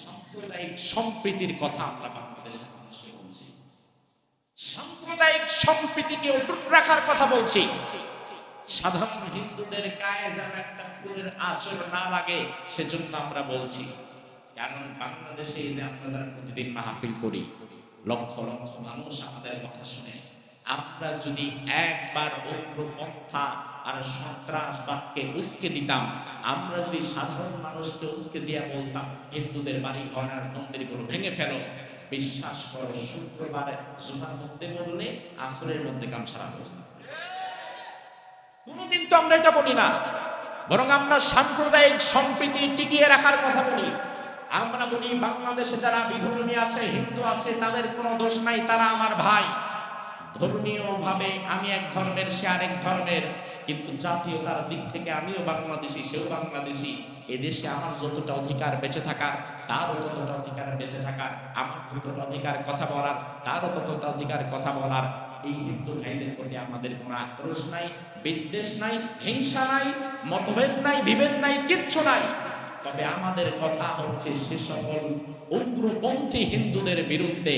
সাম্প্রদায়িক সম্প্রীতির কথা আমরা বাংলাদেশের মানুষকে বলছি। সাম্প্রদায়িক সম্প্রীতিকে অটুট রাখার কথা বলছি। সাধারণ হিন্দুদের গায়ে যেন একটা ফুলের আচর না লাগে, সেজন্য আমরা বলছি, কারণ বাংলাদেশে এই যে আমরা যারা প্রতিদিন মাহফিল করি, লক্ষ লক্ষ মানুষ আমাদের কথা শুনে আমরা যদি একবার উগ্রপন্থা আর সন্ত্রাসবাদকে উস্কে দিতাম, আমরা যদি সাধারণ মানুষকে উস্কে দিয়া বলতাম, হিন্দুদের বাড়ি ঘর আর মন্দিরগুলো ভেঙে ফেলো, বিশ্বাস করো, শুক্রবারে জুমার মধ্যে বললে আসরের মধ্যে কাম সারা হয়ে। কোনোদিন তো আমরা এটা বলি না, বরং আমরা সাম্প্রদায়িক সম্প্রীতি টিকিয়ে রাখার কথা বলি আমরা বলি, বাংলাদেশে যারা বিধর্মী আছে, হিন্দু আছে, তাদের কোনো দোষ নাই, তারা আমার ভাই ধর্মীয় ভাবে আমি এক ধর্মের, সে আরেক ধর্মের, কিন্তু জাতীয়তার দিক থেকে আমিও বাংলাদেশি, সেও বাংলাদেশি। এদেশে আমার যতটা অধিকার বেঁচে থাকার তারও ততটা অধিকার বেঁচে থাকার আমার যতটা অধিকার কথা বলার, তারও ততটা অধিকার কথা বলার, এই হিন্দু ভাইদের প্রতি আমাদের কোনো আক্রোশ নাই, বিদ্বেষ নাই, হিংসা নাই, মতভেদ নাই, বিভেদ নাই, কিচ্ছু নাই। তবে আমাদের কথা হচ্ছে সে সকল উগ্রপন্থী হিন্দুদের বিরুদ্ধে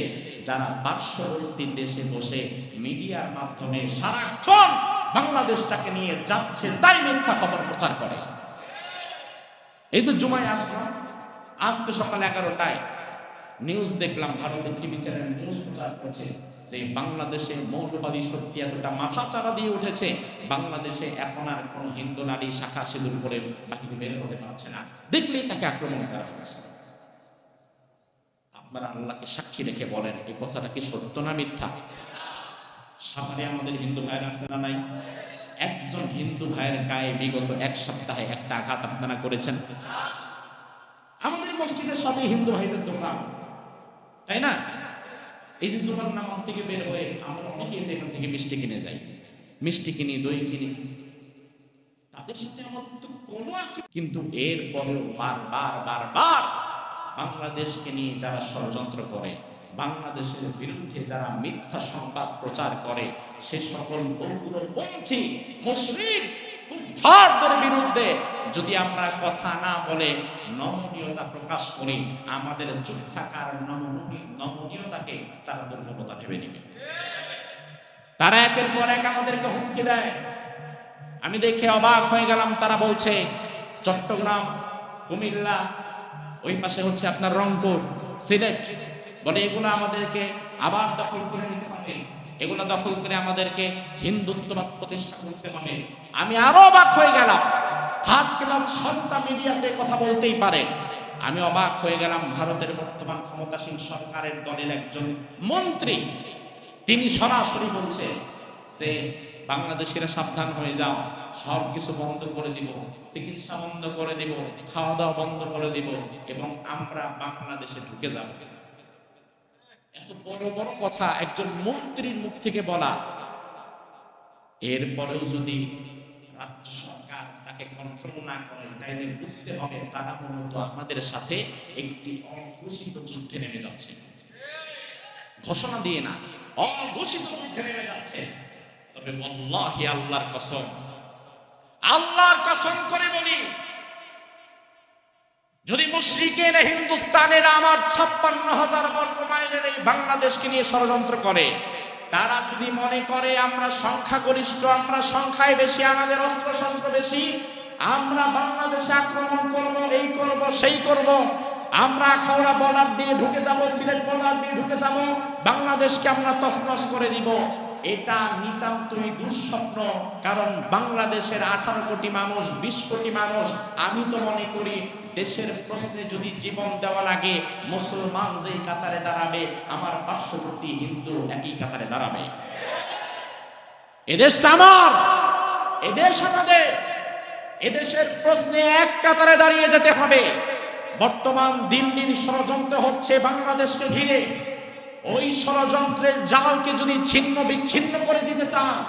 যারা পার্শ্ববর্তী দেশে বসে মিডিয়ার মাধ্যমে সারাক্ষণ বাংলাদেশটাকে নিয়ে যাচ্ছে, তাই মিথ্যা খবর প্রচার করে। এই যে জুমায় আসলাম, আজকে সকাল এগারোটায় নিউজ দেখলাম, ভারতের টিভি চ্যানেল নিউজ প্রচার করছে। যে বাংলাদেশে মৌলবাদী শক্তি এতটা মাথা চারা দিয়ে উঠেছে, বাংলাদেশে এখন আর কোন হিন্দু নারী শাখা সিঁদুর করে বাহিরে বের হতে পারছে না। দেখলেই তাকে আক্রমণ করা হচ্ছে। আপনারা আল্লাহকে সাক্ষী রেখে বলেন, এই কথাটা কি সত্য না মিথ্যা? সামনে আমাদের হিন্দু ভাইয়ের আসতে না নাই? একজন হিন্দু ভাইয়ের গায়ে বিগত এক সপ্তাহে একটা আঘাত আপনারা করেছেন? আমাদের মসজিদের সাথে হিন্দু ভাইদের দোকান। তাই না? এই যে জুমার নামাজ থেকে বের হয়ে আমরা অনেকেই তো এখান থেকে মিষ্টি কিনে যাই। মিষ্টি কিনি, দই কিনি। তাদের সাথে আমাদের তো কোনো কিন্তু এর পরেও বারবার বারবার বাংলাদেশকে নিয়ে যারা ষড়যন্ত্র করে, বাংলাদেশের বিরুদ্ধে যারা মিথ্যা সংবাদ প্রচার করে, সে সকল উগ্রপন্থী মুসলিম কুফফারদের বিরুদ্ধে যদি আমরা কথা না বলে নমনীয়তা প্রকাশ করি, আমাদের চুপ থাকার নমনীয় নমনীয়তাকে তারা দুর্বলতা ভেবে নেবে। তারা একের পর এক আমাদেরকে হুমকি দেয়। আমি দেখে অবাক হয়ে গেলাম, তারা বলছে, চট্টগ্রাম, কুমিল্লা, ওই পাশে হচ্ছে আপনার রংপুর, সিলেট, বলে এগুলো আমাদেরকে আবার দখল করে নিতে হবে। এগুলো দখল করে আমাদেরকে হিন্দুত্ববাদ প্রতিষ্ঠা করতে হবে। আমি আরও অবাক হয়ে গেলাম। থার্ড ক্লাস সস্তা মিডিয়াতে কথা বলতেই পারে। আমি অবাক হয়ে গেলাম ভারতের বর্তমান ক্ষমতাসীন সরকারের দলের একজন মন্ত্রী। তিনি সরাসরি বলছে যে, বাংলাদেশিরা সাবধান হয়ে যাও। সব কিছু বন্ধ করে দিব। চিকিৎসা বন্ধ করে দিব। খাওয়া দাওয়া বন্ধ করে দিব। এবং আমরা বাংলাদেশে ঢুকে যাব। এত বড় বড় কথা একজন মন্ত্রীর মুখ থেকে বলা। এরপরেও যদি রাজ্য সরকার তাকে কন্ট্রোল না করে, তাইলে বুঝতে হবে তারা মূলত আমাদের সাথে একটি অঘোষিত যুদ্ধে নেমে যাচ্ছে। ঘোষণা দিয়ে না, অঘোষিত যুদ্ধে নেমে যাচ্ছে। তবে আল্লাহি আল্লাহর কসম আল্লাহর কসম যদি মুশরিকের হিন্দুস্তানের আমার ছাপ্পান্ন হাজার বর্গ মাইলের এই বাংলাদেশকে নিয়ে ষড়যন্ত্র করে, তারা যদি মনে করে আমরা সংখ্যাগরিষ্ঠ, আমরা সংখ্যায় বেশি, আমাদের অস্ত্র শস্ত্র বেশি, আমরা বাংলাদেশে আক্রমণ করব, এই করব, সেই করব, আমরা খাওড়া বর্ডার দিয়ে ঢুকে যাব, সিলেট বর্ডার দিয়ে ঢুকে যাব, বাংলাদেশকে আমরা তছনছ করে দিব, এটা নিতান্তই দুঃস্বপ্ন, কারণ বাংলাদেশের আঠারো কোটি মানুষ, বিশ কোটি মানুষ, আমি তো মনে করি দেশের প্রশ্নে যদি জীবন দেওয়া লাগে, মুসলমান যেই কাতারে দাঁড়াবে, আমার পার্শ্ববর্তী হিন্দু একই কাতারে দাঁড়াবে। এদেশটা আমার এদেশ আমাদের। এদেশের প্রশ্নে এক কাতারে দাঁড়িয়ে যেতে হবে। বর্তমান দিন দিন ষড়যন্ত্র হচ্ছে বাংলাদেশকে ঘিরে। ওই ষড়যন্ত্রের জালকে যদি ছিন্ন বিচ্ছিন্ন করে দিতে চান,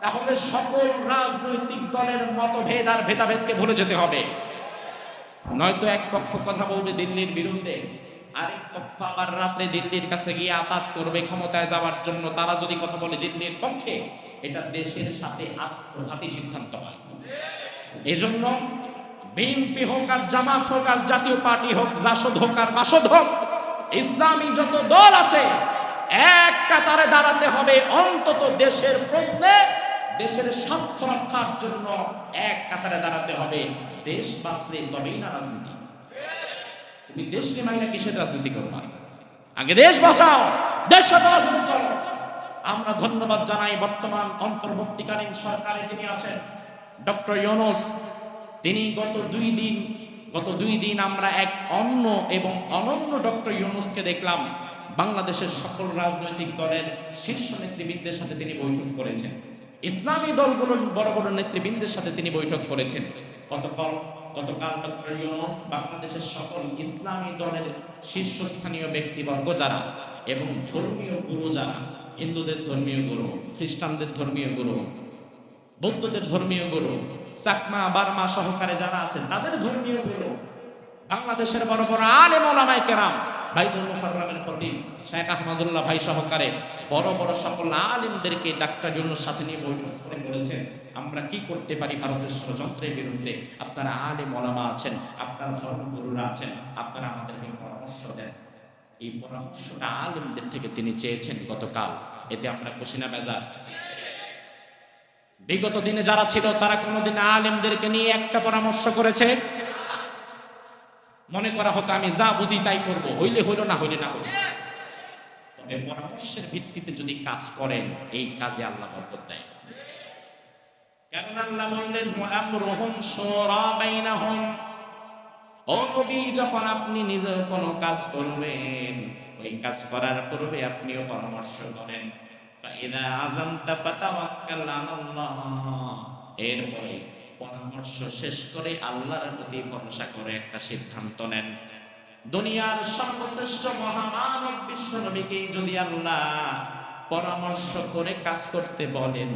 তাহলে সকল রাজনৈতিক দলের মতভেদ আর ভেদাভেদকে ভুলে যেতে হবে। নয়তো এক পক্ষ কথা বলবে দিল্লির বিরুদ্ধে, আরেক পক্ষ আবার রাত্রে দিল্লির কাছে গিয়ে আতাত করবে ক্ষমতায় যাওয়ার জন্য। তারা যদি কথা বলে দিল্লির পক্ষে, এটা দেশের সাথে আত্মঘাতী সিদ্ধান্ত হয়। এজন্য বিএনপি হোক আর জামাত হোক আর জাতীয় পার্টি হোক, জাসদ হোক আর মাসদ হোক, ইসলামী যত দল আছে, এক কাতারে দাঁড়াতে হবে। অন্তত দেশের প্রশ্নে দেশের স্বার্থ রক্ষার জন্য এক কাতারে দাঁড়াতে হবে। দেশ বাঁচলে তবেই না রাজনীতি। তুমি দেশ নেমাই না কিসের রাজনীতি করবা আগে দেশ বাঁচাও, দেশ আমরা ধন্যবাদ জানাই বর্তমান অন্তর্বর্তীকালীন সরকারে যিনি আছেন, ডক্টর ইউনুস। তিনি গত দুই দিন, গত দুই দিন আমরা এক অন্য এবং অনন্য ডক্টর ইউনুসকে দেখলাম। বাংলাদেশের সকল রাজনৈতিক দলের শীর্ষ নেতৃবৃন্দের সাথে তিনি বৈঠক করেছেন। ইসলামী দলগুলোর বড় বড় নেতৃবৃন্দের সাথে তিনি বৈঠক করেছেন। গতকাল গতকাল ডক্টর ইউনুস বাংলাদেশের সকল ইসলামী দলের শীর্ষস্থানীয় ব্যক্তিবর্গ যারা, এবং ধর্মীয় গুরু যারা, হিন্দুদের ধর্মীয় গুরু, খ্রিস্টানদের ধর্মীয় গুরু, বৌদ্ধদের ধর্মীয় গুরু, চাকমা, বার্মা সহকারে যারা আছেন, তাদের ধর্মীয় গুরু, বাংলাদেশের বড় বড় আলেম ওলামায়ে কেরাম বাইতুল মুকাররমের খতিব শেখ আহমদুল্লাহ ভাই সহকারে বড় বড় সকল আলেমদেরকে ডাক্তার ইউনুস সাথে নিয়ে বৈঠক করে বলেছেন, আমরা কি করতে পারি ভারতের ষড়যন্ত্রের বিরুদ্ধে? আপনারা আলেম ওলামা আছেন, আপনারা ধর্মগুরুরা আছেন, আপনারা আমাদেরকে পরামর্শ দেন। এই পরামর্শটা আলেমদের থেকে তিনি চেয়েছেন গতকাল। এতে আমরা খুশি না বেজার? বিগত দিনে যারা ছিল, তারা কোনোদিন আলেমদেরকে নিয়ে একটা পরামর্শ করেছে মনে করা হতো, আমি যা বুঝি তাই করব। হইলে হইল না, হইলে না হইল। তবে পরামর্শের ভিত্তিতে যদি কাজ করেন, এই কাজে আল্লাহ বরকত দেয়। কারণ আল্লাহ বললেন আমরুহুম শুরা বাইনাহুম। ও নবী, যখন আপনি নিজের কোনো কাজ করবেন, ওই কাজ করার পূর্বে আপনিও পরামর্শ করেন। ফাইদা আযামতা ফাতাওয়াক্কাল আলাল্লাহ। এরপরে পরামর্শ শেষ করে আল্লাহর প্রতি ভরসা করে একটা সিদ্ধান্ত নেন। দুনিয়ার সর্বশ্রেষ্ঠ মহামানব বিশ্ব নবীকে যদি আল্লাহ পরামর্শ করে কাজ করতে বলেন,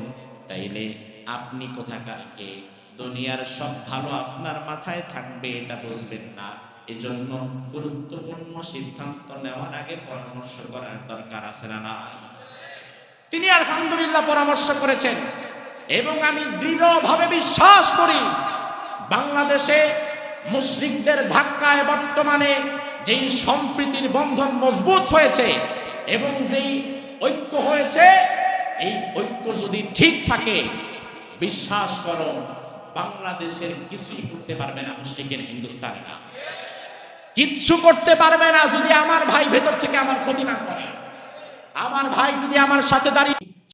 তাইলে আপনি কোথাকার? কে দুনিয়ার সব ভালো আপনার মাথায় থাকবে, এটা বুঝবেন না। এজন্য গুরুত্বপূর্ণ সিদ্ধান্ত নেওয়ার আগে পরামর্শ করার দরকার আছে না তিনি আলহামদুলিল্লাহ পরামর্শ করেছেন। এবং আমি দৃঢ়ভাবে বিশ্বাস করি, বাংলাদেশে মুশরিকদের ধাক্কায় বর্তমানে যেই সম্প্রীতির বন্ধন মজবুত হয়েছে এবং যেই ঐক্য হয়েছে, এই ঐক্য যদি ঠিক থাকে, বিশ্বাস করো, বাংলাদেশের কিছুই করতে পারবে না মুশরিকের হিন্দুস্তানিরা। কিচ্ছু করতে পারবে না যদি আমার ভাই ভেতর থেকে আমার ক্ষতি না করে। আমার ভাই যদি আমার সাথে দাঁড়িয়ে